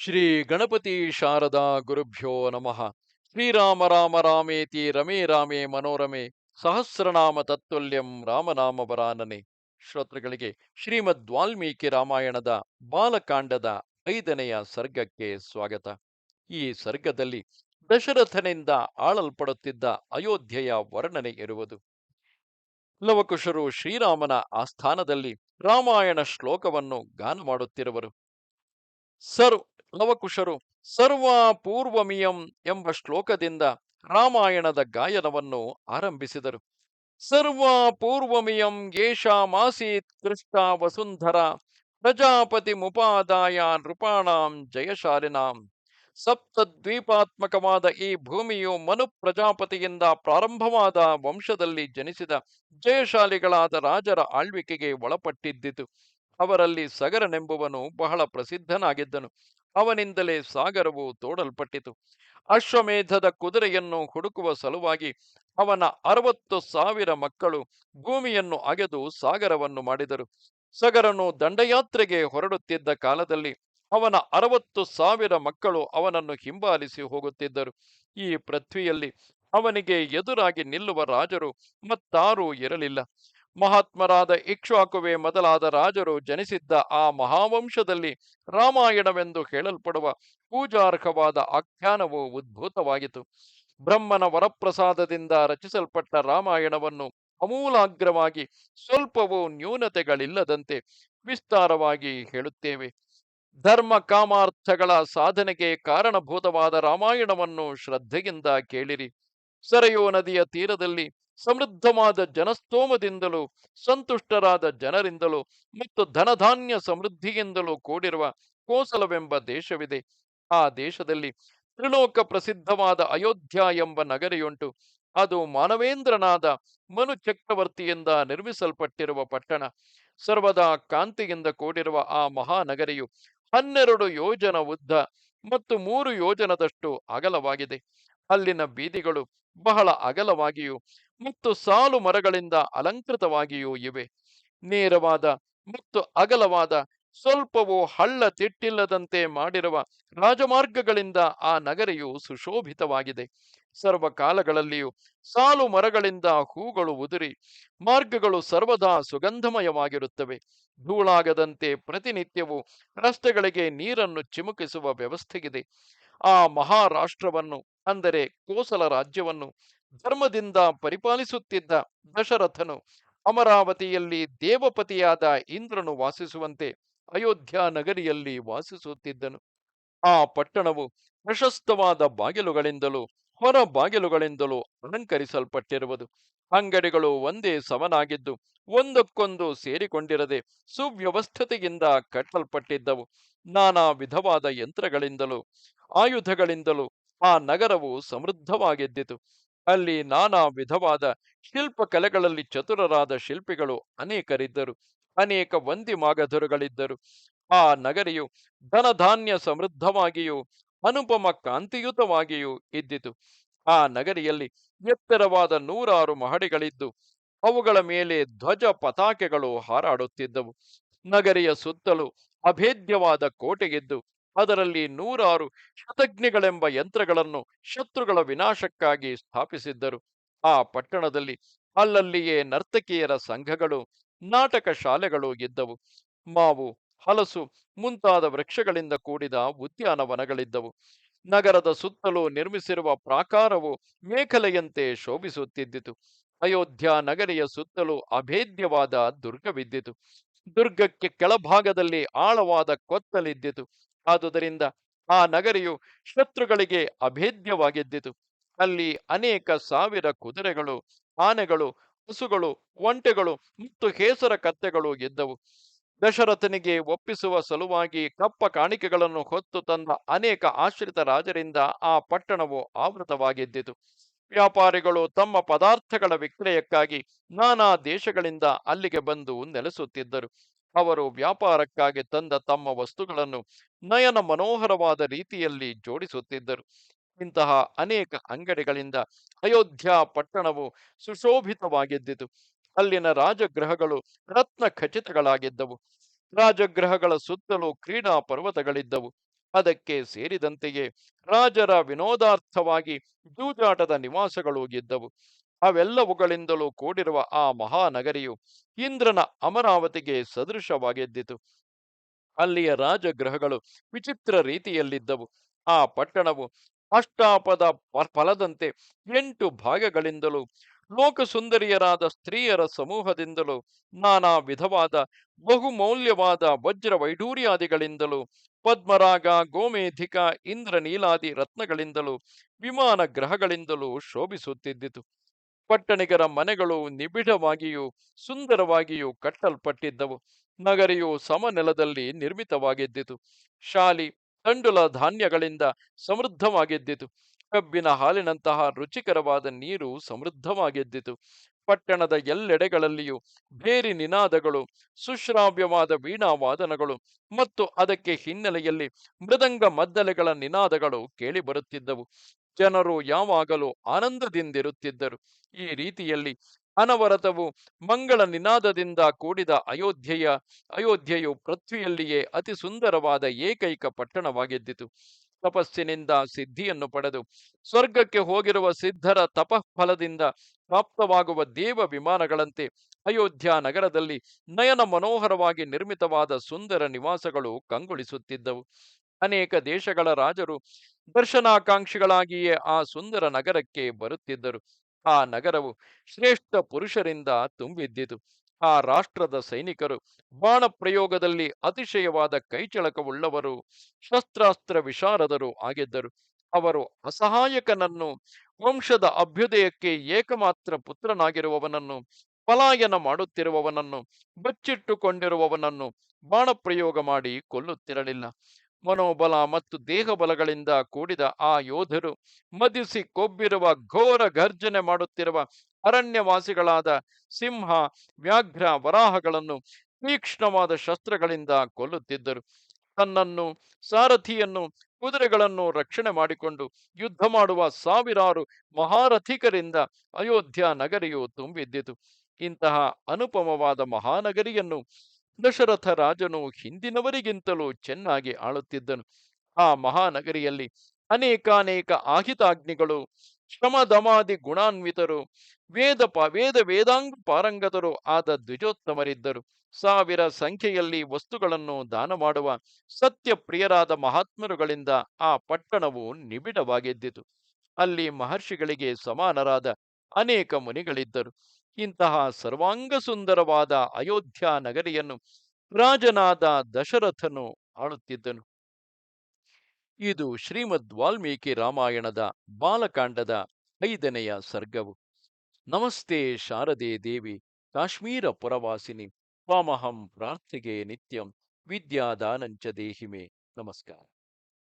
ಶ್ರೀ ಗಣಪತಿ ಶಾರದಾ ಗುರುಭ್ಯೋ ನಮಃ. ಶ್ರೀರಾಮ ರಾಮ ರಾಮೇತಿ ರಮೇ ರಾಮೇ ಮನೋರಮೆ ಸಹಸ್ರನಾಮ ತತ್ವಲ್ಯಂ ರಾಮನಾಮ ಬರಾನನೆ ಶ್ರೋತೃಗಳಿಗೆ ಶ್ರೀಮದ್ ವಾಲ್ಮೀಕಿ ರಾಮಾಯಣದ ಬಾಲಕಾಂಡದ ಐದನೆಯ ಸರ್ಗಕ್ಕೆ ಸ್ವಾಗತ. ಈ ಸರ್ಗದಲ್ಲಿ ದಶರಥನಿಂದ ಆಳಲ್ಪಡುತ್ತಿದ್ದ ಅಯೋಧ್ಯೆಯ ವರ್ಣನೆ ಇರುವುದು. ಲವಕುಶರು ಶ್ರೀರಾಮನ ಆಸ್ಥಾನದಲ್ಲಿ ರಾಮಾಯಣ ಶ್ಲೋಕವನ್ನು ಗಾನ ಮಾಡುತ್ತಿರುವರು. ಸರ್ ಲವಕುಶರು ಸರ್ವ ಪೂರ್ವಮಿಯಂ ಎಂಬ ಶ್ಲೋಕದಿಂದ ರಾಮಾಯಣದ ಗಾಯನವನ್ನು ಆರಂಭಿಸಿದರು. ಸರ್ವ ಪೂರ್ವಮಿಯಂ ಯೇಷಾಮಾಸೀತ್ ಕೃಷ್ಣ ವಸುಂಧರ ಪ್ರಜಾಪತಿ ಮುಪಾದಾಯ ನೃಪಾಣಾಂ ಜಯಶಾಲಿನಾಂ. ಸಪ್ತದ್ವೀಪಾತ್ಮಕವಾದ ಈ ಭೂಮಿಯು ಮನು ಪ್ರಜಾಪತಿಯಿಂದ ಪ್ರಾರಂಭವಾದ ವಂಶದಲ್ಲಿ ಜನಿಸಿದ ಜಯಶಾಲಿಗಳಾದ ರಾಜರ ಆಳ್ವಿಕೆಗೆ ಒಳಪಟ್ಟಿದ್ದಿತು. ಅವರಲ್ಲಿ ಸಗರನೆಂಬುವನು ಬಹಳ ಪ್ರಸಿದ್ಧನಾಗಿದ್ದನು. ಅವನಿಂದಲೇ ಸಾಗರವು ತೋಡಲ್ಪಟ್ಟಿತು. ಅಶ್ವಮೇಧದ ಕುದುರೆಯನ್ನು ಹುಡುಕುವ ಸಲುವಾಗಿ ಅವನ ಅರವತ್ತು ಸಾವಿರ ಮಕ್ಕಳು ಭೂಮಿಯನ್ನು ಅಗೆದು ಸಾಗರವನ್ನು ಮಾಡಿದರು. ಸಗರನು ದಂಡಯಾತ್ರೆಗೆ ಹೊರಡುತ್ತಿದ್ದ ಕಾಲದಲ್ಲಿ ಅವನ ಅರವತ್ತು ಸಾವಿರ ಮಕ್ಕಳು ಅವನನ್ನು ಹಿಂಬಾಲಿಸಿ ಹೋಗುತ್ತಿದ್ದರು. ಈ ಪೃಥ್ವಿಯಲ್ಲಿ ಅವನಿಗೆ ಎದುರಾಗಿ ನಿಲ್ಲುವ ರಾಜರು ಮತ್ತಾರೂ ಇರಲಿಲ್ಲ. ಮಹಾತ್ಮರಾದ ಇಕ್ಷ್ವಾಕುವೆ ಮೊದಲಾದ ರಾಜರು ಜನಿಸಿದ್ದ ಆ ಮಹಾವಂಶದಲ್ಲಿ ರಾಮಾಯಣವೆಂದು ಹೇಳಲ್ಪಡುವ ಪೂಜಾರ್ಹವಾದ ಆಖ್ಯಾನವು ಉದ್ಭೂತವಾಗಿತು ಬ್ರಹ್ಮನ ವರಪ್ರಸಾದದಿಂದ ರಚಿಸಲ್ಪಟ್ಟ ರಾಮಾಯಣವನ್ನು ಅಮೂಲಾಗ್ರವಾಗಿ ಸ್ವಲ್ಪವೂ ನ್ಯೂನತೆಗಳಿಲ್ಲದಂತೆ ವಿಸ್ತಾರವಾಗಿ ಹೇಳುತ್ತೇವೆ. ಧರ್ಮ ಕಾಮಾರ್ಥಗಳ ಸಾಧನೆಗೆ ಕಾರಣಭೂತವಾದ ರಾಮಾಯಣವನ್ನು ಶ್ರದ್ಧೆಯಿಂದ ಕೇಳಿರಿ. ಸರಯೋ ನದಿಯ ತೀರದಲ್ಲಿ ಸಮೃದ್ಧವಾದ ಜನಸ್ತೋಮದಿಂದಲೂ, ಸಂತುಷ್ಟರಾದ ಜನರಿಂದಲೂ ಮತ್ತು ಧನಧಾನ್ಯ ಸಮೃದ್ಧಿಯಿಂದಲೂ ಕೂಡಿರುವ ಕೋಸಲವೆಂಬ ದೇಶವಿದೆ. ಆ ದೇಶದಲ್ಲಿ ತ್ರಿಲೋಕ ಪ್ರಸಿದ್ಧವಾದ ಅಯೋಧ್ಯ ಎಂಬ ನಗರಿಯುಂಟು. ಅದು ಮಾನವೇಂದ್ರನಾದ ಮನು ಚಕ್ರವರ್ತಿಯಿಂದ ನಿರ್ಮಿಸಲ್ಪಟ್ಟಿರುವ ಪಟ್ಟಣ. ಸರ್ವದಾ ಕಾಂತಿಯಿಂದ ಕೂಡಿರುವ ಆ ಮಹಾನಗರಿಯು ಹನ್ನೆರಡು ಯೋಜನ ಉದ್ದ ಮತ್ತು ಮೂರು ಯೋಜನದಷ್ಟು ಅಗಲವಾಗಿದೆ. ಅಲ್ಲಿನ ಬೀದಿಗಳು ಬಹಳ ಅಗಲವಾಗಿಯೂ ಮತ್ತು ಸಾಲು ಮರಗಳಿಂದ ಅಲಂಕೃತವಾಗಿಯೂ ಇವೆ. ನೇರವಾದ ಮತ್ತು ಅಗಲವಾದ ಸ್ವಲ್ಪವೂ ಹಳ್ಳ ತಿಟ್ಟಿಲ್ಲದಂತೆ ಮಾಡಿರುವ ರಾಜಮಾರ್ಗಗಳಿಂದ ಆ ನಗರಿಯು ಸುಶೋಭಿತವಾಗಿದೆ. ಸರ್ವಕಾಲಗಳಲ್ಲಿಯೂ ಸಾಲು ಮರಗಳಿಂದ ಹೂಗಳು ಉದುರಿ ಮಾರ್ಗಗಳು ಸರ್ವದಾ ಸುಗಂಧಮಯವಾಗಿರುತ್ತವೆ. ಧೂಳಾಗದಂತೆ ಪ್ರತಿನಿತ್ಯವೂ ರಸ್ತೆಗಳಿಗೆ ನೀರನ್ನು ಚಿಮುಕಿಸುವ ವ್ಯವಸ್ಥೆಗಿದೆ. ಆ ಮಹಾರಾಷ್ಟ್ರವನ್ನು, ಅಂದರೆ ಕೋಸಲ ರಾಜ್ಯವನ್ನು ಧರ್ಮದಿಂದ ಪರಿಪಾಲಿಸುತ್ತಿದ್ದ ದಶರಥನು ಅಮರಾವತಿಯಲ್ಲಿ ದೇವಪತಿಯಾದ ಇಂದ್ರನು ವಾಸಿಸುವಂತೆ ಅಯೋಧ್ಯ ನಗರಿಯಲ್ಲಿ ವಾಸಿಸುತ್ತಿದ್ದನು. ಆ ಪಟ್ಟಣವು ಪ್ರಶಸ್ತವಾದ ಬಾಗಿಲುಗಳಿಂದಲೂ ಹೊರ ಬಾಗಿಲುಗಳಿಂದಲೂ ಅಲಂಕರಿಸಲ್ಪಟ್ಟಿರುವುದು. ಅಂಗಡಿಗಳು ಒಂದೇ ಸಮನಾಗಿದ್ದು ಒಂದಕ್ಕೊಂದು ಸೇರಿಕೊಂಡಿರದೆ ಸುವ್ಯವಸ್ಥತೆಯಿಂದ ಕಟ್ಟಲ್ಪಟ್ಟಿದ್ದವು. ನಾನಾ ವಿಧವಾದ ಯಂತ್ರಗಳಿಂದಲೂ, ಆಯುಧಗಳಿಂದಲೂ ಆ ನಗರವು ಸಮೃದ್ಧವಾಗಿದ್ದಿತು. ಅಲ್ಲಿ ನಾನಾ ವಿಧವಾದ ಶಿಲ್ಪಕಲೆಗಳಲ್ಲಿ ಚತುರರಾದ ಶಿಲ್ಪಿಗಳು ಅನೇಕರಿದ್ದರು. ಅನೇಕ ವಂದಿ ಮಾಗಧರುಗಳಿದ್ದರು ಆ ನಗರಿಯು ಧನಧಾನ್ಯ ಸಮೃದ್ಧವಾಗಿಯೂ, ಅನುಪಮ ಕಾಂತಿಯುತವಾಗಿಯೂ ಇದ್ದಿತು. ಆ ನಗರಿಯಲ್ಲಿ ಎತ್ತರವಾದ ನೂರಾರು ಮಹಡಿಗಳಿದ್ದು, ಅವುಗಳ ಮೇಲೆ ಧ್ವಜ ಪತಾಕೆಗಳು ಹಾರಾಡುತ್ತಿದ್ದವು. ನಗರಿಯ ಸುತ್ತಲೂ ಅಭೇದ್ಯವಾದ ಕೋಟೆಗಿದ್ದು ಅದರಲ್ಲಿ ನೂರಾರು ಶತಜ್ಞಗಳೆಂಬ ಯಂತ್ರಗಳನ್ನು ಶತ್ರುಗಳ ವಿನಾಶಕ್ಕಾಗಿ ಸ್ಥಾಪಿಸಿದ್ದರು. ಆ ಪಟ್ಟಣದಲ್ಲಿ ಅಲ್ಲಲ್ಲಿಯೇ ನರ್ತಕಿಯರ ಸಂಘಗಳು, ನಾಟಕ ಶಾಲೆಗಳು ಇದ್ದವು. ಮಾವು, ಹಲಸು ಮುಂತಾದ ವೃಕ್ಷಗಳಿಂದ ಕೂಡಿದ ಉದ್ಯಾನವನಗಳಿದ್ದವು. ನಗರದ ಸುತ್ತಲೂ ನಿರ್ಮಿಸಿರುವ ಪ್ರಾಕಾರವು ಮೇಖಲೆಯಂತೆ ಶೋಭಿಸುತ್ತಿದ್ದಿತು. ಅಯೋಧ್ಯ ನಗರಿಯ ಸುತ್ತಲೂ ಅಭೇದ್ಯವಾದ ದುರ್ಗವಿದ್ದಿತು. ದುರ್ಗಕ್ಕೆ ಕೆಳಭಾಗದಲ್ಲಿ ಆಳವಾದ ಕೊತ್ತಲಿದ್ದಿತು. ಆದುದರಿಂದ ಆ ನಗರಿಯು ಶತ್ರುಗಳಿಗೆ ಅಭೇದ್ಯವಾಗಿದ್ದಿತು. ಅಲ್ಲಿ ಅನೇಕ ಸಾವಿರ ಕುದುರೆಗಳು, ಆನೆಗಳು, ಹಸುಗಳು, ಒಂಟೆಗಳು ಮತ್ತು ಹೇಸರ ಕತ್ತೆಗಳು ಇದ್ದವು. ದಶರಥನಿಗೆ ಒಪ್ಪಿಸುವ ಸಲುವಾಗಿ ಕಪ್ಪ ಕಾಣಿಕೆಗಳನ್ನು ಹೊತ್ತು ತಂದ ಅನೇಕ ಆಶ್ರಿತ ರಾಜರಿಂದ ಆ ಪಟ್ಟಣವು ಆವೃತವಾಗಿದ್ದಿತು. ವ್ಯಾಪಾರಿಗಳು ತಮ್ಮ ಪದಾರ್ಥಗಳ ವಿಕ್ರಯಕ್ಕಾಗಿ ನಾನಾ ದೇಶಗಳಿಂದ ಅಲ್ಲಿಗೆ ಬಂದು ನೆಲೆಸುತ್ತಿದ್ದರು. ಅವರು ವ್ಯಾಪಾರಕ್ಕಾಗಿ ತಂದ ತಮ್ಮ ವಸ್ತುಗಳನ್ನು ನಯನ ಮನೋಹರವಾದ ರೀತಿಯಲ್ಲಿ ಜೋಡಿಸುತ್ತಿದ್ದರು. ಇಂತಹ ಅನೇಕ ಅಂಗಡಿಗಳಿಂದ ಅಯೋಧ್ಯ ಪಟ್ಟಣವು ಸುಶೋಭಿತವಾಗಿದ್ದಿತು. ಅಲ್ಲಿನ ರಾಜಗೃಹಗಳು ರತ್ನ ಖಚಿತಗಳಾಗಿದ್ದವು. ರಾಜಗೃಹಗಳ ಸುತ್ತಲೂ ಕ್ರೀಡಾ ಪರ್ವತಗಳಿದ್ದವು. ಅದಕ್ಕೆ ಸೇರಿದಂತೆಯೇ ರಾಜರ ವಿನೋದಾರ್ಥವಾಗಿ ಜೂಜಾಟದ ನಿವಾಸಗಳು ಇದ್ದವು ಅವೆಲ್ಲವುಗಳಿಂದಲೂ ಕೂಡಿರುವ ಆ ಮಹಾನಗರಿಯು ಇಂದ್ರನ ಅಮರಾವತಿಗೆ ಸದೃಶವಾಗಿದ್ದಿತು. ಅಲ್ಲಿಯ ರಾಜಗೃಹಗಳು ವಿಚಿತ್ರ ರೀತಿಯಲ್ಲಿದ್ದವು. ಆ ಪಟ್ಟಣವು ಅಷ್ಟಾಪದ ಫಲದಂತೆ ಎಂಟು ಭಾಗಗಳಿಂದಲೂ ಲೋಕಸುಂದರಿಯರಾದ ಸ್ತ್ರೀಯರ ಸಮೂಹದಿಂದಲೂ ನಾನಾ ವಿಧವಾದ ಬಹುಮೌಲ್ಯವಾದ ವಜ್ರ ವೈಡೂರ್ಯಾದಿಗಳಿಂದಲೂ ಪದ್ಮರಾಗ, ಗೋಮೇಧಿಕ, ಇಂದ್ರನೀಲಾದಿ ರತ್ನಗಳಿಂದಲೂ ವಿಮಾನ ಗ್ರಹಗಳಿಂದಲೂ ಶೋಭಿಸುತ್ತಿದ್ದಿತು. ಪಟ್ಟಣಿಗರ ಮನೆಗಳು ನಿಬಿಡವಾಗಿಯೂ ಸುಂದರವಾಗಿಯೂ ಕಟ್ಟಲ್ಪಟ್ಟಿದ್ದವು. ನಗರಿಯು ಸಮನೆಲದಲ್ಲಿ ನಿರ್ಮಿತವಾಗಿದ್ದಿತು. ಶಾಲಿ, ತಂಡುಲ ಧಾನ್ಯಗಳಿಂದ ಸಮೃದ್ಧವಾಗಿದ್ದಿತು. ಕಬ್ಬಿನ ಹಾಲಿನಂತಹ ರುಚಿಕರವಾದ ನೀರು ಸಮೃದ್ಧವಾಗಿದ್ದಿತು. ಪಟ್ಟಣದ ಎಲ್ಲೆಡೆಗಳಲ್ಲಿಯೂ ಬೇರಿ ನಿನಾದಗಳು, ಸುಶ್ರಾವ್ಯವಾದ ವೀಣಾವಾದನಗಳು ಮತ್ತು ಅದಕ್ಕೆ ಹಿನ್ನೆಲೆಯಲ್ಲಿ ಮೃದಂಗ ಮದ್ದಲೆಗಳ ನಿನಾದಗಳು ಕೇಳಿಬರುತ್ತಿದ್ದವು. ಜನರು ಯಾವಾಗಲೂ ಆನಂದದಿಂದಿರುತ್ತಿದ್ದರು. ಈ ರೀತಿಯಲ್ಲಿ ಅನವರತವು ಮಂಗಳ ನಿನಾದದಿಂದ ಕೂಡಿದ ಅಯೋಧ್ಯೆಯ, ಅಯೋಧ್ಯೆಯು ಪೃಥ್ವಿಯಲ್ಲಿಯೇ ಅತಿ ಸುಂದರವಾದ ಏಕೈಕ ಪಟ್ಟಣವಾಗಿದ್ದಿತು. ತಪಸ್ಸಿನಿಂದ ಸಿದ್ಧಿಯನ್ನು ಪಡೆದು ಸ್ವರ್ಗಕ್ಕೆ ಹೋಗಿರುವ ಸಿದ್ಧರ ತಪಃಫಲದಿಂದ ಪ್ರಾಪ್ತವಾಗುವ ದೇವ ವಿಮಾನಗಳಂತೆ ಅಯೋಧ್ಯ ನಗರದಲ್ಲಿ ನಯನ ಮನೋಹರವಾಗಿ ನಿರ್ಮಿತವಾದ ಸುಂದರ ನಿವಾಸಗಳು ಕಂಗೊಳಿಸುತ್ತಿದ್ದವು. ಅನೇಕ ದೇಶಗಳ ರಾಜರು ದರ್ಶನಾಕಾಂಕ್ಷಿಗಳಾಗಿಯೇ ಆ ಸುಂದರ ನಗರಕ್ಕೆ ಬರುತ್ತಿದ್ದರು. ಆ ನಗರವು ಶ್ರೇಷ್ಠ ಪುರುಷರಿಂದ ತುಂಬಿದ್ದಿತು. ಆ ರಾಷ್ಟ್ರದ ಸೈನಿಕರು ಬಾಣ ಪ್ರಯೋಗದಲ್ಲಿ ಅತಿಶಯವಾದ ಕೈಚಳಕವುಳ್ಳವರು, ಶಸ್ತ್ರಾಸ್ತ್ರ ವಿಶಾರದರು ಆಗಿದ್ದರು. ಅವರು ಅಸಹಾಯಕನನ್ನು, ವಂಶದ ಅಭ್ಯುದಯಕ್ಕೆ ಏಕಮಾತ್ರ ಪುತ್ರನಾಗಿರುವವನನ್ನು, ಪಲಾಯನ ಮಾಡುತ್ತಿರುವವನನ್ನು, ಬಚ್ಚಿಟ್ಟುಕೊಂಡಿರುವವನನ್ನು ಬಾಣಪ್ರಯೋಗ ಮಾಡಿ ಕೊಲ್ಲುತ್ತಿರಲಿಲ್ಲ. ಮನೋಬಲ ಮತ್ತು ದೇಹಬಲಗಳಿಂದ ಕೂಡಿದ ಆ ಯೋಧರು ಮದಿಸಿ ಕೊಬ್ಬಿರುವ ಘೋರ ಗರ್ಜನೆ ಮಾಡುತ್ತಿರುವ ಅರಣ್ಯವಾಸಿಗಳಾದ ಸಿಂಹ, ವ್ಯಾಘ್ರ ವರಾಹಗಳನ್ನು ತೀಕ್ಷ್ಣವಾದ ಶಸ್ತ್ರಗಳಿಂದ ಕೊಲ್ಲುತ್ತಿದ್ದರು. ತನ್ನನ್ನು, ಸಾರಥಿಯನ್ನು, ಕುದುರೆಗಳನ್ನು ರಕ್ಷಣೆ ಮಾಡಿಕೊಂಡು ಯುದ್ಧ ಮಾಡುವ ಸಾವಿರಾರು ಮಹಾರಥಿಕರಿಂದ ಅಯೋಧ್ಯ ನಗರಿಯು ತುಂಬಿದ್ದಿತು. ಇಂತಹ ಅನುಪಮವಾದ ಮಹಾನಗರಿಯನ್ನು ದಶರಥ ರಾಜನು ಹಿಂದಿನವರಿಗಿಂತಲೂ ಚೆನ್ನಾಗಿ ಆಳುತ್ತಿದ್ದನು. ಆ ಮಹಾನಗರಿಯಲ್ಲಿ ಅನೇಕಾನೇಕ ಆಹಿತಾಗ್ನಿಗಳು ಶ್ರಮದಮಾದಿ ಗುಣಾನ್ವಿತರು, ವೇದ ಪ, ವೇದ ವೇದಾಂಗ ಪಾರಂಗತರು ಆದ ದ್ವಿಜೋತ್ತಮರಿದ್ದರು. ಸಾವಿರ ಸಂಖ್ಯೆಯಲ್ಲಿ ವಸ್ತುಗಳನ್ನು ದಾನ ಮಾಡುವ ಸತ್ಯ ಪ್ರಿಯರಾದ ಮಹಾತ್ಮರುಗಳಿಂದ ಆ ಪಟ್ಟಣವು ನಿಬಿಡವಾಗಿದ್ದಿತು. ಅಲ್ಲಿ ಮಹರ್ಷಿಗಳಿಗೆ ಸಮಾನರಾದ ಅನೇಕ ಮುನಿಗಳಿದ್ದರು. ಇಂತಹ ಸರ್ವಾಂಗ ಸುಂದರವಾದ ಅಯೋಧ್ಯ ನಗರಿಯನ್ನು ರಾಜನಾದ ದಶರಥನು ಆಳುತ್ತಿದ್ದನು. ಇದು ಶ್ರೀಮದ್ ವಾಲ್ಮೀಕಿ ರಾಮಾಯಣದ ಬಾಲಕಾಂಡದ ಐದನೆಯ ಸರ್ಗವು. ನಮಸ್ತೆ ಶಾರದೆ ದೇವಿ, ಕಾಶ್ಮೀರ ಪುರವಾಸಿನಿ ತ್ವಾಮಹಂ ಪ್ರಾರ್ಥಿಗೆ ನಿತ್ಯಂ ವಿದ್ಯಾದಾನಂಚ ದೇಹಿಮೆ. ನಮಸ್ಕಾರ.